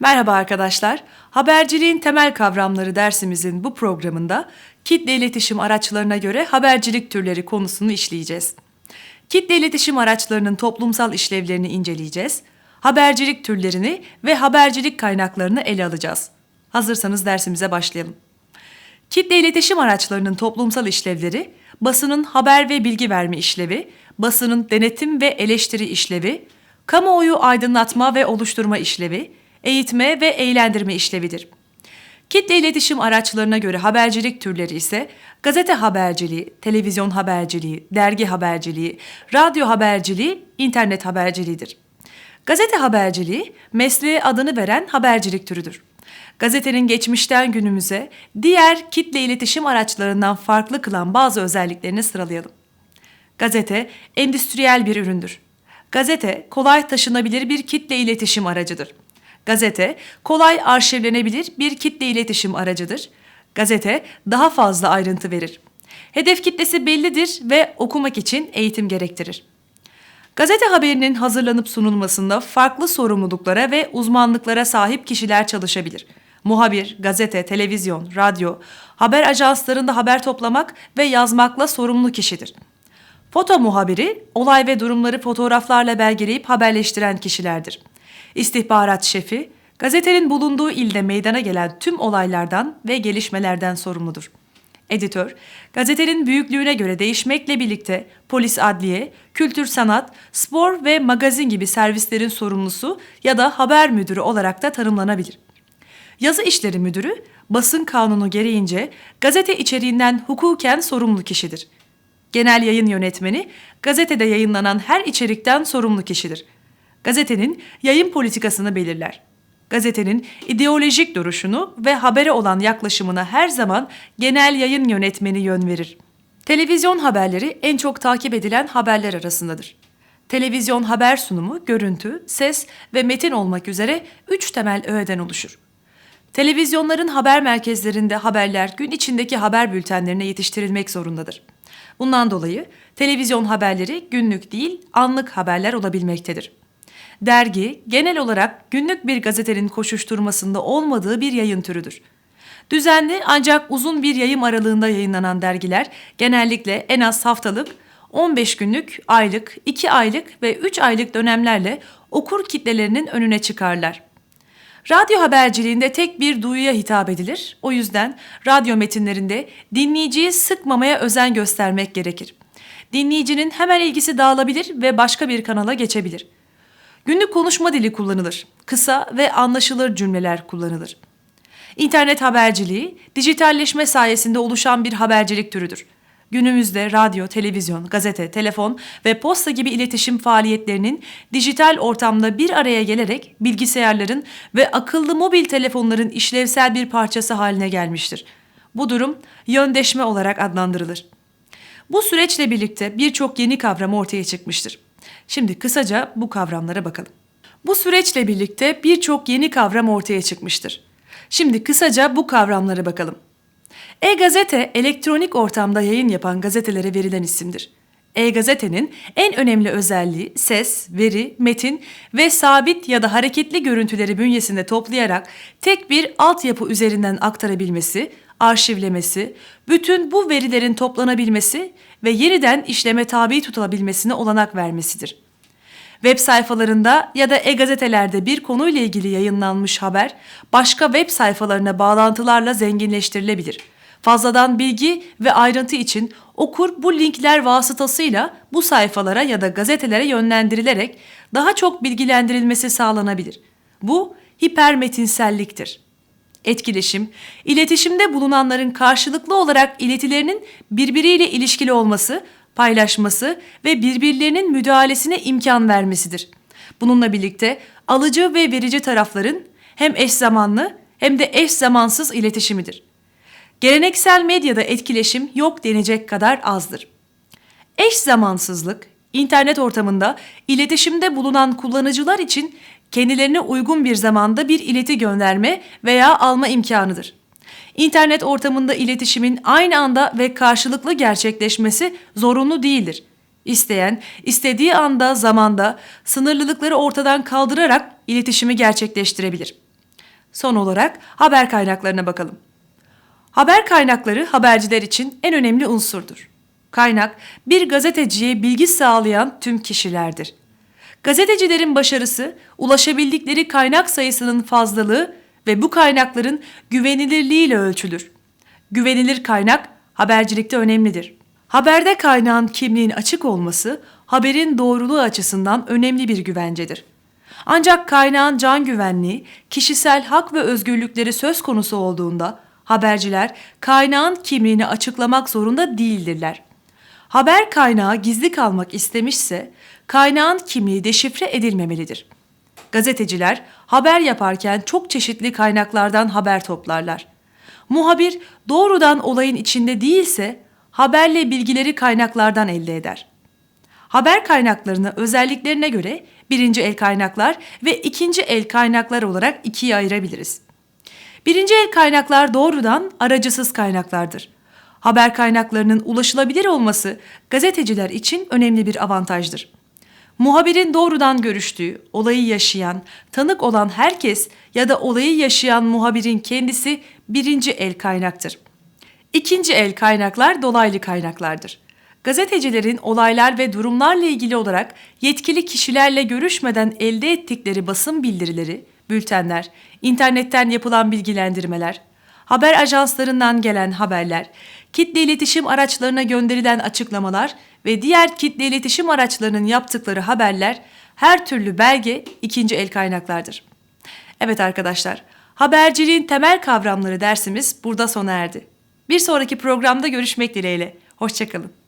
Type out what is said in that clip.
Merhaba arkadaşlar. Haberciliğin temel kavramları dersimizin bu programında kitle iletişim araçlarına göre habercilik türleri konusunu işleyeceğiz. Kitle iletişim araçlarının toplumsal işlevlerini inceleyeceğiz. Habercilik türlerini ve habercilik kaynaklarını ele alacağız. Hazırsanız dersimize başlayalım. Kitle iletişim araçlarının toplumsal işlevleri, basının haber ve bilgi verme işlevi, basının denetim ve eleştiri işlevi, kamuoyu aydınlatma ve oluşturma işlevi, eğitme ve eğlendirme işlevidir. Kitle iletişim araçlarına göre habercilik türleri ise gazete haberciliği, televizyon haberciliği, dergi haberciliği, radyo haberciliği, internet haberciliğidir. Gazete haberciliği mesleğe adını veren habercilik türüdür. Gazetenin geçmişten günümüze diğer kitle iletişim araçlarından farklı kılan bazı özelliklerini sıralayalım. Gazete endüstriyel bir üründür. Gazete kolay taşınabilir bir kitle iletişim aracıdır. Gazete kolay arşivlenebilir bir kitle iletişim aracıdır. Gazete daha fazla ayrıntı verir. Hedef kitlesi bellidir ve okumak için eğitim gerektirir. Gazete haberinin hazırlanıp sunulmasında farklı sorumluluklara ve uzmanlıklara sahip kişiler çalışabilir. Muhabir, gazete, televizyon, radyo, haber ajanslarında haber toplamak ve yazmakla sorumlu kişidir. Foto muhabiri, olay ve durumları fotoğraflarla belgeleyip haberleştiren kişilerdir. İstihbarat şefi, gazetenin bulunduğu ilde meydana gelen tüm olaylardan ve gelişmelerden sorumludur. Editör, gazetenin büyüklüğüne göre değişmekle birlikte polis adliye, kültür sanat, spor ve magazin gibi servislerin sorumlusu ya da haber müdürü olarak da tanımlanabilir. Yazı işleri müdürü, basın kanunu gereğince gazete içeriğinden hukuken sorumlu kişidir. Genel yayın yönetmeni, gazetede yayınlanan her içerikten sorumlu kişidir. Gazetenin yayın politikasını belirler. Gazetenin ideolojik duruşunu ve habere olan yaklaşımına her zaman genel yayın yönetmeni yön verir. Televizyon haberleri en çok takip edilen haberler arasındadır. Televizyon haber sunumu, görüntü, ses ve metin olmak üzere üç temel öğeden oluşur. Televizyonların haber merkezlerinde haberler gün içindeki haber bültenlerine yetiştirilmek zorundadır. Bundan dolayı televizyon haberleri günlük değil anlık haberler olabilmektedir. Dergi genel olarak günlük bir gazetenin koşuşturmasında olmadığı bir yayın türüdür. Düzenli ancak uzun bir yayım aralığında yayınlanan dergiler genellikle en az haftalık, 15 günlük, aylık, 2 aylık ve 3 aylık dönemlerle okur kitlelerinin önüne çıkarlar. Radyo haberciliğinde tek bir duyuya hitap edilir. O yüzden radyo metinlerinde dinleyiciyi sıkmamaya özen göstermek gerekir. Dinleyicinin hemen ilgisi dağılabilir ve başka bir kanala geçebilir. Günlük konuşma dili kullanılır. Kısa ve anlaşılır cümleler kullanılır. İnternet haberciliği, dijitalleşme sayesinde oluşan bir habercilik türüdür. Günümüzde radyo, televizyon, gazete, telefon ve posta gibi iletişim faaliyetlerinin dijital ortamda bir araya gelerek bilgisayarların ve akıllı mobil telefonların işlevsel bir parçası haline gelmiştir. Bu durum yöndeşme olarak adlandırılır. Bu süreçle birlikte birçok yeni kavram ortaya çıkmıştır. Şimdi kısaca bu kavramlara bakalım. Bu süreçle birlikte birçok yeni kavram ortaya çıkmıştır. Şimdi kısaca bu kavramlara bakalım. E-gazete elektronik ortamda yayın yapan gazetelere verilen isimdir. E-gazetenin en önemli özelliği ses, veri, metin ve sabit ya da hareketli görüntüleri bünyesinde toplayarak tek bir altyapı üzerinden aktarabilmesi, arşivlemesi, bütün bu verilerin toplanabilmesi ve yeniden işleme tabi tutulabilmesine olanak vermesidir. Web sayfalarında ya da e-gazetelerde bir konuyla ilgili yayınlanmış haber başka web sayfalarına bağlantılarla zenginleştirilebilir. Fazladan bilgi ve ayrıntı için okur bu linkler vasıtasıyla bu sayfalara ya da gazetelere yönlendirilerek daha çok bilgilendirilmesi sağlanabilir. Bu hipermetinselliktir. Etkileşim, iletişimde bulunanların karşılıklı olarak iletilerinin birbiriyle ilişkili olması, paylaşması ve birbirlerinin müdahalesine imkan vermesidir. Bununla birlikte alıcı ve verici tarafların hem eş zamanlı hem de eş zamansız iletişimidir. Geleneksel medyada etkileşim yok denecek kadar azdır. Eş zamansızlık, internet ortamında iletişimde bulunan kullanıcılar için kendilerine uygun bir zamanda bir ileti gönderme veya alma imkanıdır. İnternet ortamında iletişimin aynı anda ve karşılıklı gerçekleşmesi zorunlu değildir. İsteyen, istediği anda, zamanda sınırlılıkları ortadan kaldırarak iletişimi gerçekleştirebilir. Son olarak haber kaynaklarına bakalım. Haber kaynakları haberciler için en önemli unsurdur. Kaynak, bir gazeteciye bilgi sağlayan tüm kişilerdir. Gazetecilerin başarısı, ulaşabildikleri kaynak sayısının fazlalığı ve bu kaynakların güvenilirliğiyle ölçülür. Güvenilir kaynak habercilikte önemlidir. Haberde kaynağın kimliğin açık olması haberin doğruluğu açısından önemli bir güvencedir. Ancak kaynağın can güvenliği, kişisel hak ve özgürlükleri söz konusu olduğunda haberciler kaynağın kimliğini açıklamak zorunda değildirler. Haber kaynağı gizli kalmak istemişse kaynağın kimliği deşifre edilmemelidir. Gazeteciler haber yaparken çok çeşitli kaynaklardan haber toplarlar. Muhabir doğrudan olayın içinde değilse haberle bilgileri kaynaklardan elde eder. Haber kaynaklarını özelliklerine göre birinci el kaynaklar ve ikinci el kaynaklar olarak ikiye ayırabiliriz. Birinci el kaynaklar doğrudan aracısız kaynaklardır. Haber kaynaklarının ulaşılabilir olması gazeteciler için önemli bir avantajdır. Muhabirin doğrudan görüştüğü, olayı yaşayan, tanık olan herkes ya da olayı yaşayan muhabirin kendisi birinci el kaynaktır. İkinci el kaynaklar dolaylı kaynaklardır. Gazetecilerin olaylar ve durumlarla ilgili olarak yetkili kişilerle görüşmeden elde ettikleri basın bildirileri, bültenler, internetten yapılan bilgilendirmeler, haber ajanslarından gelen haberler, kitle iletişim araçlarına gönderilen açıklamalar ve diğer kitle iletişim araçlarının yaptıkları haberler her türlü belge ikinci el kaynaklardır. Evet arkadaşlar, haberciliğin temel kavramları dersimiz burada sona erdi. Bir sonraki programda görüşmek dileğiyle. Hoşçakalın.